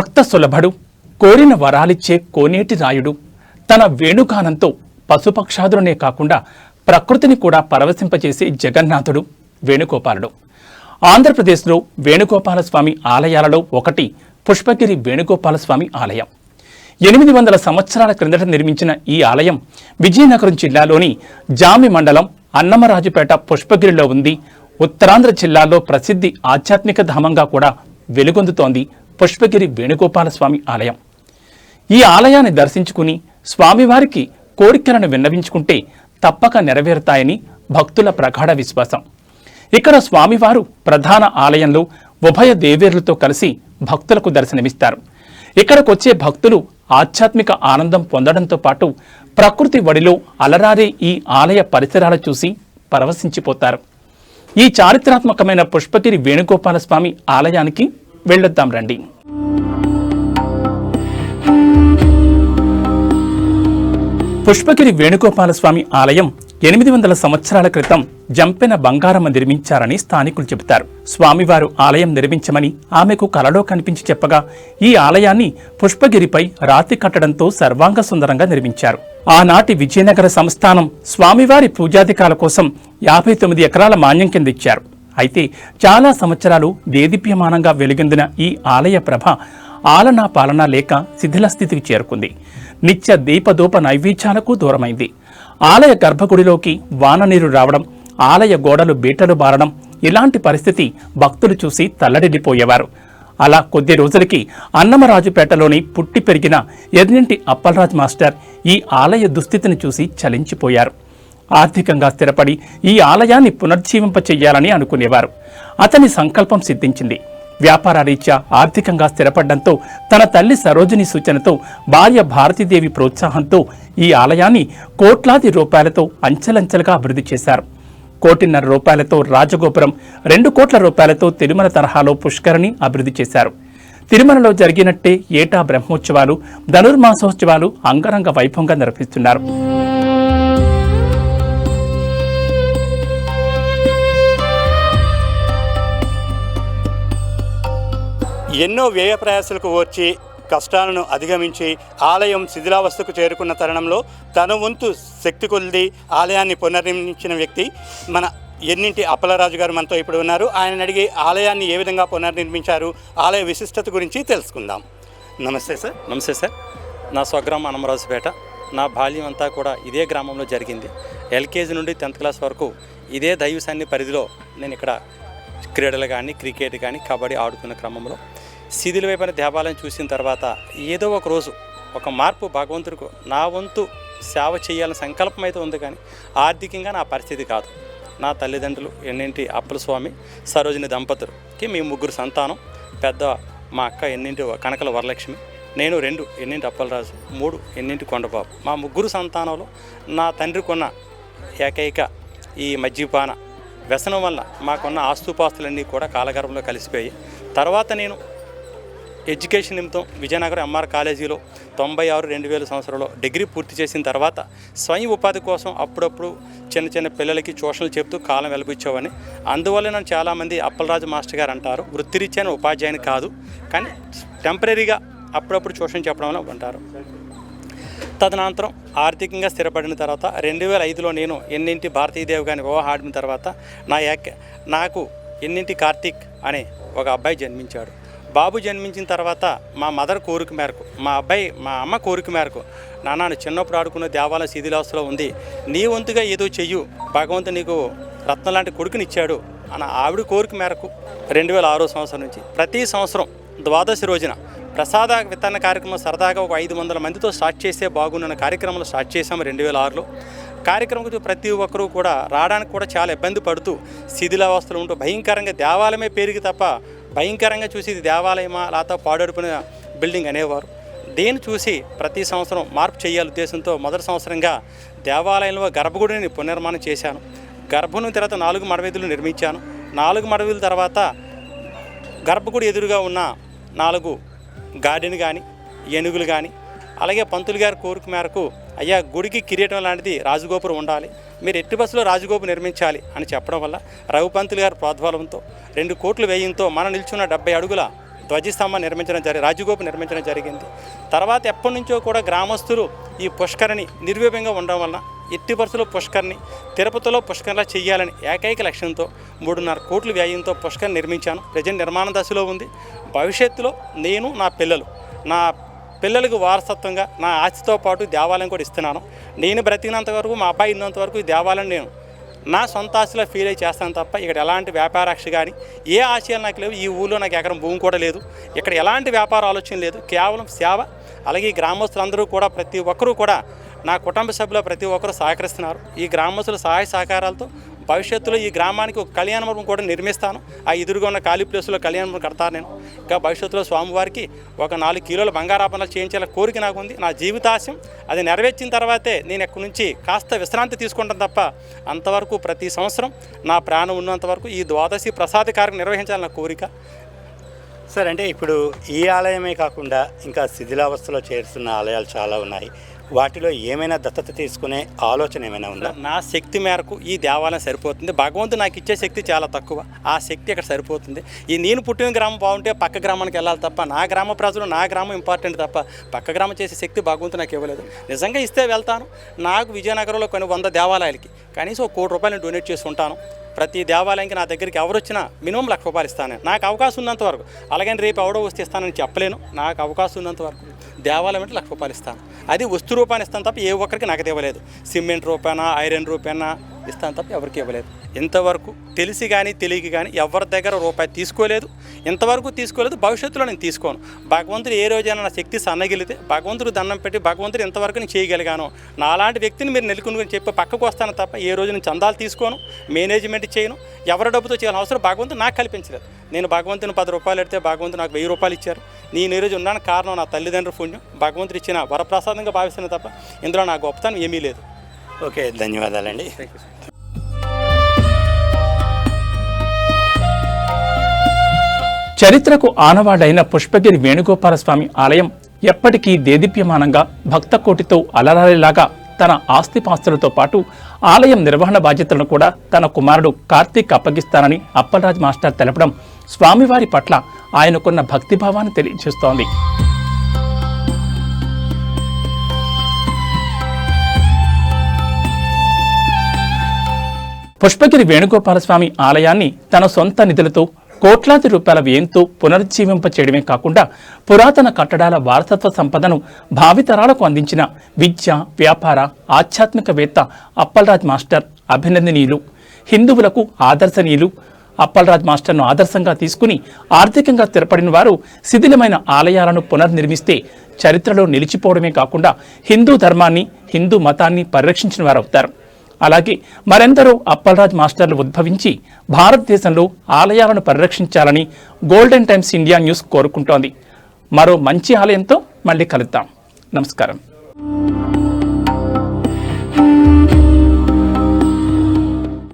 భక్త సులభడు కోరిన వరాలిచ్చే కోనేటి రాయుడు. తన వేణుగానంతో పశుపక్షాదులనే కాకుండా ప్రకృతిని కూడా పరవశింపజేసే జగన్నాథుడు వేణుగోపాలుడు. ఆంధ్రప్రదేశ్లో వేణుగోపాలస్వామి ఆలయాలలో ఒకటి పుష్పగిరి వేణుగోపాలస్వామి ఆలయం. ఎనిమిది వందల సంవత్సరాల క్రిందట నిర్మించిన ఈ ఆలయం విజయనగరం జిల్లాలోని జామి మండలం అన్నమరాజుపేట పుష్పగిరిలో ఉంది. ఉత్తరాంధ్ర జిల్లాలో ప్రసిద్ధి ఆధ్యాత్మిక ధామంగా కూడా వెలుగొందుతోంది పుష్పగిరి వేణుగోపాల స్వామి ఆలయం. ఈ ఆలయాన్ని దర్శించుకుని స్వామివారికి కోరికలను విన్నవించుకుంటే తప్పక నెరవేరుతాయని భక్తుల ప్రగాఢ విశ్వాసం. ఇక్కడ స్వామివారు ప్రధాన ఆలయంలో ఉభయ దేవేరులతో కలిసి భక్తులకు దర్శనమిస్తారు. ఇక్కడకొచ్చే భక్తులు ఆధ్యాత్మిక ఆనందం పొందడంతో పాటు ప్రకృతి వడిలో అలరారే ఈ ఆలయ పరిసరాలు చూసి పరవశించిపోతారు. ఈ చారిత్రాత్మకమైన పుష్పగిరి వేణుగోపాల స్వామి ఆలయానికి వెళ్ళొద్దాం రండి. పుష్పగిరి వేణుగోపాలస్వామి ఆలయం ఎనిమిది వందల సంవత్సరాల క్రితం జంపెన బంగారమ్మ నిర్మించారని స్థానికులు చెబుతారు. స్వామివారు ఆలయం నిర్మించమని ఆమెకు కలలో కనిపించి చెప్పగా ఈ ఆలయాన్ని పుష్పగిరిపై రాతి కట్టడంతో సర్వాంగ సుందరంగా నిర్మించారు. ఆనాటి విజయనగర సంస్థానం స్వామివారి పూజాధికాల కోసం యాభై తొమ్మిది ఎకరాల మాన్యం కింద ఇచ్చారు అయితే చాలా సంవత్సరాలు దేదీప్యమానంగా వెలుగొందిన ఈ ఆలయ ప్రభ ఆలనా పాలన లేక శిథిల స్థితికి చేరుకుంది. నిత్య దీపధూప నైవేద్యాలకు దూరమైంది. ఆలయ గర్భగుడిలోకి వాననీరు రావడం ఆలయ గోడలు బీటలు బారడం ఇలాంటి పరిస్థితి భక్తులు చూసి తల్లడిల్లిపోయేవారు. అలా కొద్ది రోజులకి అన్నమరాజుపేటలోని పుట్టి పెరిగిన ఎర్నింటి అప్పలరాజ్ మాస్టర్ ఈ ఆలయ దుస్థితిని చూసి చలించిపోయారు. ఆర్థికంగా స్థిరపడి ఈ ఆలయాన్ని పునర్జీవింపచేయాలని అనుకునేవారు. అతని సంకల్పం సిద్ధించింది. వ్యాపారరీత్యా ఆర్థికంగా స్థిరపడడంతో తన తల్లి సరోజిని సూచనతో భార్య భారతీదేవి ప్రోత్సాహంతో ఈ ఆలయాన్ని కోట్లాది రూపాయలతో అంచెలంచెలుగా అభివృద్ధి చేశారు. కోటిన్నర రూపాయలతో రాజగోపురం రెండు కోట్ల రూపాయలతో తిరుమల తరహాలో పుష్కరిణి అభివృద్ధి చేశారు. తిరుమలలో జరిగినట్టే ఏటా బ్రహ్మోత్సవాలు ధనుర్మాసోత్సవాలు అంగరంగ వైభవంగా నిర్వహిస్తున్నారు. ఎన్నో వ్యయ ప్రయాసలకు వచ్చి కష్టాలను అధిగమించి ఆలయం శిథిలావస్థకు చేరుకున్న తరుణంలో తన వంతు శక్తి కొలిది ఆలయాన్ని పునర్నిర్మించిన వ్యక్తి మన ఎన్నింటి అప్పలరాజు గారు మనతో ఇప్పుడు ఉన్నారు. ఆయన అడిగి ఆలయాన్ని ఏ విధంగా పునర్నిర్మించారు ఆలయ విశిష్టత గురించి తెలుసుకుందాం. నమస్తే సార్. నమస్తే సార్. నా స్వగ్రామం అనమరాజుపేట నా బాల్యం అంతా కూడా ఇదే గ్రామంలో జరిగింది. ఎల్కేజీ నుండి టెన్త్ క్లాస్ వరకు ఇదే దైవ సన్ని పరిధిలో నేను ఇక్కడ క్రీడలు కానీ క్రికెట్ కానీ కబడ్డీ ఆడుతున్న క్రమంలో శిథిల వైపున దేవాలయం చూసిన తర్వాత ఏదో ఒక రోజు ఒక మార్పు భగవంతుడికి నా వంతు సేవ చేయాలని సంకల్పం అయితే ఉంది కానీ ఆర్థికంగా నా పరిస్థితి కాదు. నా తల్లిదండ్రులు ఎన్నింటి అప్పుల స్వామి సరోజిని దంపతులకి మేము ముగ్గురు సంతానం పెద్ద మా అక్క ఎన్నింటి కనకల వరలక్ష్మి నేను రెండు ఎన్నింటి అప్పలరాజు మూడు ఎన్నింటి కొండబాబు. మా ముగ్గురు సంతానంలో నా తండ్రి కొన్న ఏకైక ఈ మజ్జిపాన వ్యసనం వల్ల మాకున్న ఆస్తుపాస్తులన్నీ కూడా కాలగర్భంలో కలిసిపోయి తర్వాత నేను ఎడ్యుకేషన్ నిమిత్తం విజయనగరం ఎంఆర్ కాలేజీలో తొంభై ఆరు రెండు వేల సంవత్సరంలో డిగ్రీ పూర్తి చేసిన తర్వాత స్వయం ఉపాధి కోసం అప్పుడప్పుడు చిన్న చిన్న పిల్లలకి ట్యూషన్లు చెప్తూ కాలం వెలిపించేవాడిని అందువల్ల నన్ను చాలామంది అప్పలరాజు మాస్టర్ గారు అంటారు. వృత్తిరీత్యాన ఉపాధ్యాయుని కాదు. కానీ టెంపరీగా అప్పుడప్పుడు ట్యూషన్ చెప్పడం వల్ల ఉంటారు. తదనంతరం ఆర్థికంగా స్థిరపడిన తర్వాత రెండు వేల ఐదులో నేను ఎన్నింటి భారతీదేవి గారిని వివాహం ఆడిన తర్వాత నా యాక్ నాకు ఎన్నింటి కార్తీక్ అనే ఒక అబ్బాయి జన్మించాడు. బాబు జన్మించిన తర్వాత మా మదర్ కోరిక మేరకు మా అబ్బాయి మా అమ్మ కోరిక మేరకు నాన్న చిన్నప్పుడు ఆడుకున్న దేవాలయ శిథిలావస్థలో ఉంది. నీ వంతుగా ఏదో చెయ్యు. భగవంతు నీకు రత్నం లాంటి కొడుకునిచ్చాడు అన్న ఆవిడ కోరిక మేరకు రెండు వేల ఆరో సంవత్సరం నుంచి. ప్రతి సంవత్సరం ద్వాదశి రోజున ప్రసాద వితరణ కార్యక్రమం సరదాగా ఒక ఐదు వందల మందితో స్టార్ట్ చేస్తే బాగున్న కార్యక్రమంలో స్టార్ట్ చేశాము రెండు వేల ఆరులో కార్యక్రమంకి ప్రతి ఒక్కరూ కూడా రావడానికి కూడా చాలా ఇబ్బంది పడుతూ శిథిలావస్థలు ఉంటూ భయంకరంగా దేవాలయమే పేరుకి తప్ప భయంకరంగా చూసి ఇది దేవాలయమా లేకపోతే పాడడుపున బిల్డింగ్ అనేవారు. దీన్ని చూసి ప్రతి సంవత్సరం మార్పు చేయాలి ఉద్దేశంతో మొదటి సంవత్సరంగా దేవాలయంలో గర్భగుడిని పునర్నిర్మాణం చేశాను. గర్భగుడి తర్వాత నాలుగు మడవీధులు నిర్మించాను. నాలుగు మడవీధుల తర్వాత గర్భగుడి ఎదురుగా ఉన్న నాలుగు గార్డెన్ కానీ ఏనుగులు కానీ అలాగే పంతులు గారి కోరిక మేరకు అయ్యా గుడికి కిరీటం లాంటిది రాజగోపురం ఉండాలి. మీరు ఎట్టి బస్సులో రాజగోపు నిర్మించాలి అని చెప్పడం వల్ల రఘుపంతులు గారి ప్రోద్బలంతో రెండు కోట్ల వ్యయంతో మనం నిల్చున్న డెబ్బై అడుగుల ధ్వజస్తంభం నిర్మించడం జరిగింది రాజగోపు నిర్మించడం జరిగింది. తర్వాత ఎప్పటి నుంచో కూడా గ్రామస్తులు ఈ పుష్కరిని నిర్వీపంగా ఉండడం వలన ఎట్టి పరిస్థితుల్లో పుష్కర్ని తిరుపతిలో పుష్కర్లా చేయాలని ఏకైక లక్ష్యంతో మూడున్నర కోట్ల వ్యయంతో పుష్కర్ నిర్మించాను. ప్రజెంట్ నిర్మాణ దశలో ఉంది. భవిష్యత్తులో నేను నా పిల్లలు నా పిల్లలకు వారసత్వంగా నా ఆస్తితో పాటు దేవాలయం కూడా ఇస్తున్నాను. నేను బ్రతికినంత వరకు మా అబ్బాయి ఉన్నంత వరకు ఈ దేవాలయం నేను నా సొంత ఆస్తిలో ఫీల్ అయి చేస్తాను తప్ప ఇక్కడ ఎలాంటి వ్యాపారాక్ష కానీ ఏ ఆశయాలు నాకు లేవు. ఈ ఊళ్ళో నాకు ఎకరం భూమి కూడా లేదు. ఇక్కడ ఎలాంటి వ్యాపార ఆలోచన లేదు. కేవలం సేవ అలాగే ఈ గ్రామస్తులందరూ కూడా ప్రతి ఒక్కరూ కూడా నా కుటుంబ సభ్యులు ప్రతి ఒక్కరూ సహకరిస్తున్నారు. ఈ గ్రామస్తుల సహాయ సహకారాలతో భవిష్యత్తులో ఈ గ్రామానికి ఒక కళ్యాణ మండపం కూడా నిర్మిస్తాను. ఆ ఎదురుగా ఉన్న ఖాళీ ప్లేస్లో కళ్యాణ మండపం కడతాను నేను. ఇంకా భవిష్యత్తులో స్వామివారికి ఒక నాలుగు కిలోల బంగారాభరణాలు చేయించాల కోరిక నాకు ఉంది. నా జీవితాశయం అది నెరవేర్చిన తర్వాతే నేను ఎక్కడి నుంచి కాస్త విశ్రాంతి తీసుకుంటాను తప్ప అంతవరకు ప్రతి సంవత్సరం నా ప్రాణం ఉన్నంత వరకు ఈ ద్వాదశి ప్రసాద కార్యక్రమం నిర్వహించాలన్న కోరిక. సార్ అంటే ఇప్పుడు ఈ ఆలయమే కాకుండా ఇంకా శిథిలావస్థలో చేరుతున్న ఆలయాలు చాలా ఉన్నాయి. వాటిలో ఏమైనా దత్తత తీసుకునే ఆలోచన ఏమైనా ఉందా? నా శక్తి మేరకు ఈ దేవాలయం సరిపోతుంది. భగవంతుడు నాకు ఇచ్చే శక్తి చాలా తక్కువ. ఆ శక్తి ఇక్కడ సరిపోతుంది. ఈ నేను పుట్టిన గ్రామం బాగుంటే పక్క గ్రామానికి వెళ్ళాలి తప్ప నా గ్రామ ప్రజలు నా గ్రామం ఇంపార్టెంట్ తప్ప పక్క గ్రామం చేసే శక్తి భగవంతుడు నాకు ఇవ్వలేదు. నిజంగా ఇస్తే వెళ్తాను. నాకు విజయనగరంలో కొన్ని వంద దేవాలయాలకి కనీసం ఒక కోటి రూపాయలు డొనేట్ చేసి ఉంటాను ప్రతి దేవాలయానికి నా దగ్గరికి ఎవరు వచ్చినా మినిమం లక్ష రూపాయలు ఇస్తాను నాకు అవకాశం ఉన్నంత వరకు. అలాగని రేపు ఎవడో వస్తే ఇస్తానని చెప్పలేను. నాకు అవకాశం ఉన్నంత వరకు. దేవాలయం అంటే లక్ష రూపాయలు ఇస్తాను. అది వస్తు రూపాయలు ఇస్తాను తప్ప ఏ ఒక్కరికి నాకు ఇవ్వలేదు. సిమెంట్ రూపాయన ఐరన్ రూపాయన ఇస్తాను తప్ప ఎవరికి ఇవ్వలేదు. ఇంతవరకు తెలిసి కానీ తెలియక కానీ ఎవరి దగ్గర రూపాయి తీసుకోలేదు. ఇంతవరకు తీసుకోలేదు భవిష్యత్తులో నేను తీసుకోను. భగవంతుడు ఏ రోజైనా నా శక్తి సన్నగిలితే భగవంతుడు దండం పెట్టి భగవంతుడు ఇంతవరకు నేను చేయగలిగాను. నాలాంటి వ్యక్తిని మీరు నెలకొని చెప్పి పక్కకు వస్తాను తప్ప ఏ రోజు నేను చందాలు తీసుకోను మేనేజ్మెంట్ చేయను ఎవరి డబ్బుతో చేయాలని అవసరం భగవంతుడు నాకు కల్పించలేదు. నేను భగవంతుని పది రూపాయలు ఎడితే భగవంతుడు నాకు వెయ్యి రూపాయలు ఇచ్చారు. నేను ఈ రోజు ఉన్నాను కారణం నా తల్లిదండ్రుల పుణ్యం. భగవంతుడు ఇచ్చిన వరప్రసాదంగా భావిస్తున్నాను తప్ప ఇందులో నా గొప్పతనం ఏమీ లేదు. ఓకే ధన్యవాదాలండి. థ్యాంక్ యూ చరిత్రకు ఆనవాడైన పుష్పగిరి వేణుగోపాలస్వామి ఆలయం ఎప్పటికీ దేదీప్యమానంగా భక్త కోటితో అలరాలేలాగా తన ఆస్తిపాస్తులతో పాటు ఆలయం నిర్వహణ బాధ్యతలను కూడా తన కుమారుడు కార్తీక్ అప్పగిస్తానని అప్పలరాజ్ మాస్టర్ తెలపడం స్వామివారి పట్ల ఆయనకున్న భక్తిభావాన్ని తెలియజేస్తోంది. పుష్పగిరి వేణుగోపాలస్వామి ఆలయాన్ని తన సొంత నిధులతో కోట్లాది రూపాయల వ్యయంతో పునరుజ్జీవింప చేయడమే కాకుండా పురాతన కట్టడాల వారసత్వ సంపదను భావితరాలకు అందించిన విద్య వ్యాపార ఆధ్యాత్మికవేత్త అప్పలరాజ్ మాస్టర్ అభినందనీయులు. హిందువులకు ఆదర్శనీయులు. అప్పలరాజ్ మాస్టర్ను ఆదర్శంగా తీసుకుని ఆర్థికంగా స్థిరపడిన వారు శిథిలమైన ఆలయాలను పునర్నిర్మిస్తే చరిత్రలో నిలిచిపోవడమే కాకుండా హిందూ ధర్మాన్ని హిందూ మతాన్ని పరిరక్షించిన వారవుతారు. అలాగే మరెందరో అప్పలరాజ్ మాస్టర్లు ఉద్భవించి భారతదేశంలో ఆలయాలను పరిరక్షించాలని గోల్డెన్ టైమ్స్ ఇండియా న్యూస్ కోరుకుంటోంది. మరో మంచి ఆలయంతో మళ్ళీ కలుద్దాం. నమస్కారం.